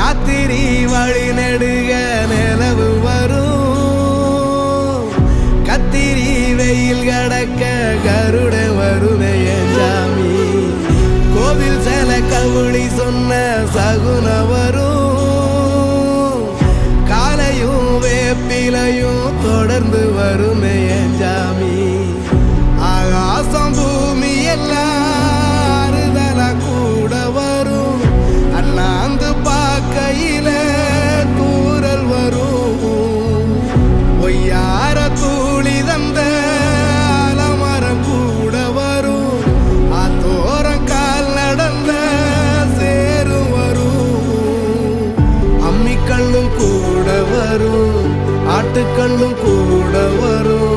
ராத்திரி வழி நெடுக நிலவு வரும். கத்திரி வெயில் கடக்க கருட வருவே சாமி. கோவில் சில கவுளி சொன்ன சகுன வரும். காலையும் வேப்பிலையும் தொடர்ந்து வரும். வரும். ஆட்டுக்கண்ணும் கூட வரும்.